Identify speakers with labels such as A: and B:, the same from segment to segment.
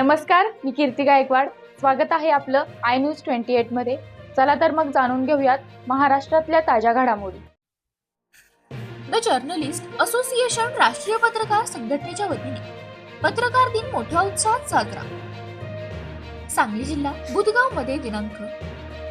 A: नमस्कार मी कीर्ती गायकवाड. स्वागत आहे आपलं आय न्यूज ट्वेंटी एटमध्ये. चला तर मग जाणून घेऊयात महाराष्ट्रातल्या ताज्या घडामोडी.
B: द जर्नलिस्ट असोसिएशन राष्ट्रीय पत्रकार संघटनेच्या वतीने पत्रकार दिन मोठ्या उत्साहात साजरा. सांगली जिल्हा बुधगावमध्ये दिनांक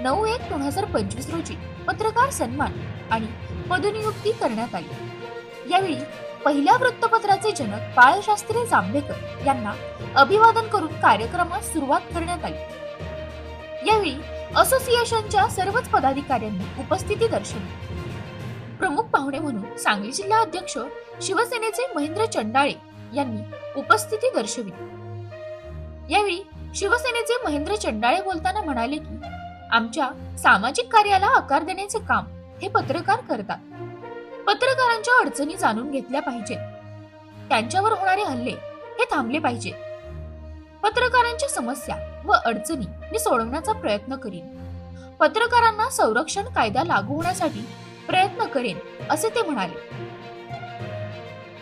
B: नऊ एक दोन हजार पंचवीस रोजी पत्रकार सन्मान आणि पदनियुक्ती करण्यात आली. यावेळी पहिल्या वृत्तपत्राचे जनक बाळशास्त्री जांभेकर यांना अभिवादन करून कार्यक्रमास सुरुवात करण्यात आली. यावेळी असोसिएशनच्या सर्वच पदाधिकाऱ्यांनी उपस्थिती दर्शवली. प्रमुख पाहुणे म्हणून सांगली जिल्हा अध्यक्ष शिवसेनेचे महेंद्र चंडाळे यांनी उपस्थिती दर्शविली. यावेळी शिवसेनेचे महेंद्र चंडाळे बोलताना म्हणाले की आमच्या सामाजिक कार्याला आकार देण्याचे काम हे पत्रकार करतात. पत्रकारांच्या अडचणी जाणून घेतल्या पाहिजेत त्यांच्यावर होणारे हल्ले हे थांबले पाहिजेत पत्रकारांच्या समस्या व अडचणी मी सोडवण्याचा प्रयत्न करीन. पत्रकारांना संरक्षण कायदा लागू होण्यासाठी प्रयत्न करेन असे ते म्हणाले.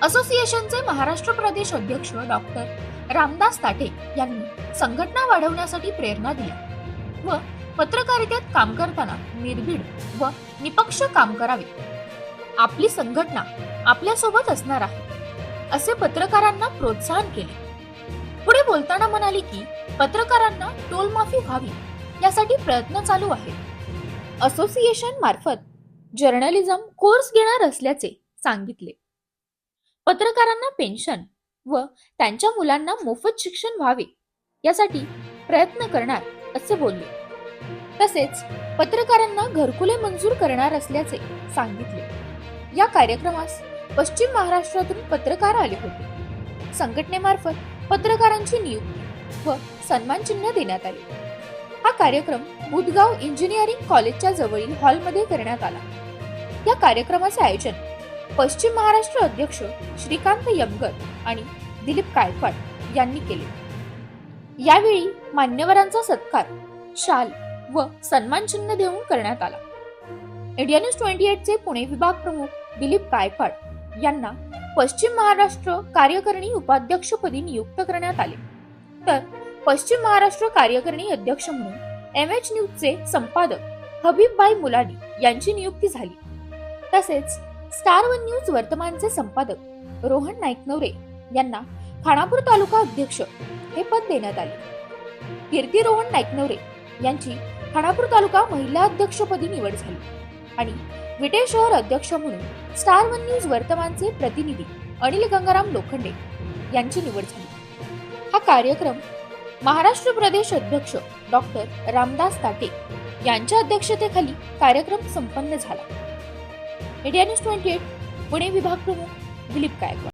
B: असोसिएशनचे महाराष्ट्र प्रदेश अध्यक्ष डॉक्टर रामदास ताठे यांनी संघटना वाढवण्यासाठी प्रेरणा दिली व पत्रकारितेत काम करताना निर्भीड व निपक्ष काम करावे. आपली संघटना आपल्यासोबत असणार आहे असे पत्रकारांना प्रोत्साहन केले. पुढे बोलताना म्हणाले की पत्रकारांना टोल माफी व्हावी यासाठी प्रयत्न चालू आहेत असोसिएशन मार्फत जर्नलिझम कोर्स घेणार असल्याचे सांगितले. पत्रकारांना पेन्शन व त्यांच्या मुलांना मोफत शिक्षण व्हावे यासाठी प्रयत्न करणार असे बोलले. तसेच पत्रकारांना घरकुले मंजूर करणार असल्याचे सांगितले. या कार्यक्रमास पश्चिम महाराष्ट्रातून पत्रकार आले होते. संघटनेमार्फत पत्रकारांची नियुक्ती व सन्मान चिन्ह देण्यात आले. हा कार्यक्रम बुधगाव इंजिनिअरिंग कॉलेजच्या जवळील हॉलमध्ये करण्यात आला. या कार्यक्रमाचे आयोजन पश्चिम महाराष्ट्र अध्यक्ष श्रीकांत यमगर आणि दिलीप गायकवाड यांनी केले. यावेळी मान्यवरांचा सत्कार शाल व सन्मान चिन्ह देऊन करण्यात आला. इंडिया न्यूज ट्वेंटी एटचे पुणे विभाग प्रमुख दिलीप गायकवाड यांना पश्चिम महाराष्ट्र कार्यकारिणी उपाध्यक्षपदी नियुक्त करण्यात आले. तर पश्चिम महाराष्ट्र कार्यकारिणी अध्यक्ष म्हणून एम एच न्यूजचे संपादक हबीबबाई मुलानी यांची नियुक्ती झाली. तसेच स्टार वन न्यूज वर्तमानचे संपादक रोहन नाईकनवरे यांना खानापूर तालुका अध्यक्ष हे पद देण्यात आले. कीर्ती रोहन नाईकनवरे यांची खानापूर तालुका महिला अध्यक्षपदी निवड झाली. आणि विटे शहर अध्यक्ष म्हणून स्टार वन न्यूज वर्तमानचे प्रतिनिधी अनिल गंगाराम लोखंडे यांची निवड झाली. हा कार्यक्रम महाराष्ट्र प्रदेश अध्यक्ष डॉक्टर रामदास ताटे यांच्या अध्यक्षतेखाली कार्यक्रम संपन्न झाला. India news twenty eight Pune विभाग प्रमुख दिलीप गायकवाड.